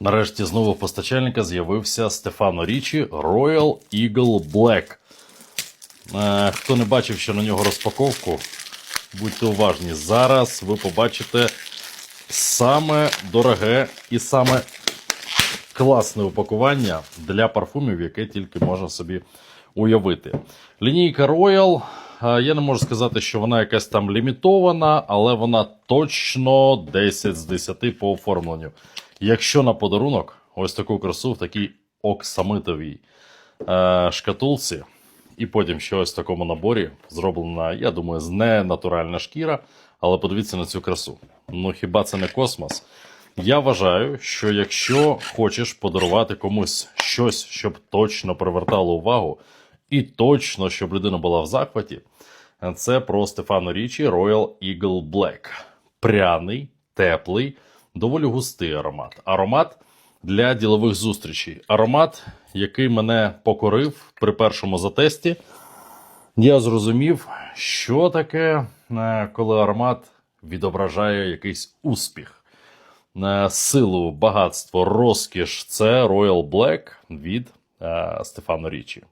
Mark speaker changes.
Speaker 1: Нарешті знову в постачальника з'явився Стефано Річі Royal Eagle Black. Е, хто не бачив ще на нього розпаковку, будьте уважні. Зараз ви побачите саме дороге і саме класне упакування для парфумів, яке тільки можна собі уявити. Лінійка Royal, е, я не можу сказати, що вона якась там лімітована, але вона точно 10 з 10 по оформленню. Якщо на подарунок, ось таку красу в такій оксамитовій е, шкатулці, і потім ще ось в такому наборі зроблена, я думаю, з ненатуральна шкіра, але подивіться на цю красу. Ну хіба це не космос? Я вважаю, що якщо хочеш подарувати комусь щось, щоб точно привертало увагу, і точно, щоб людина була в захваті, це про Стефано Річі Royal Eagle Black. Пряний, теплий, доволі густий аромат. Аромат для ділових зустрічей. Аромат, який мене покорив при першому затесті. Я зрозумів, що таке, е, коли аромат відображає якийсь успіх, Е, силу, багатство, розкіш. Це Royal Black від Стефано Річі.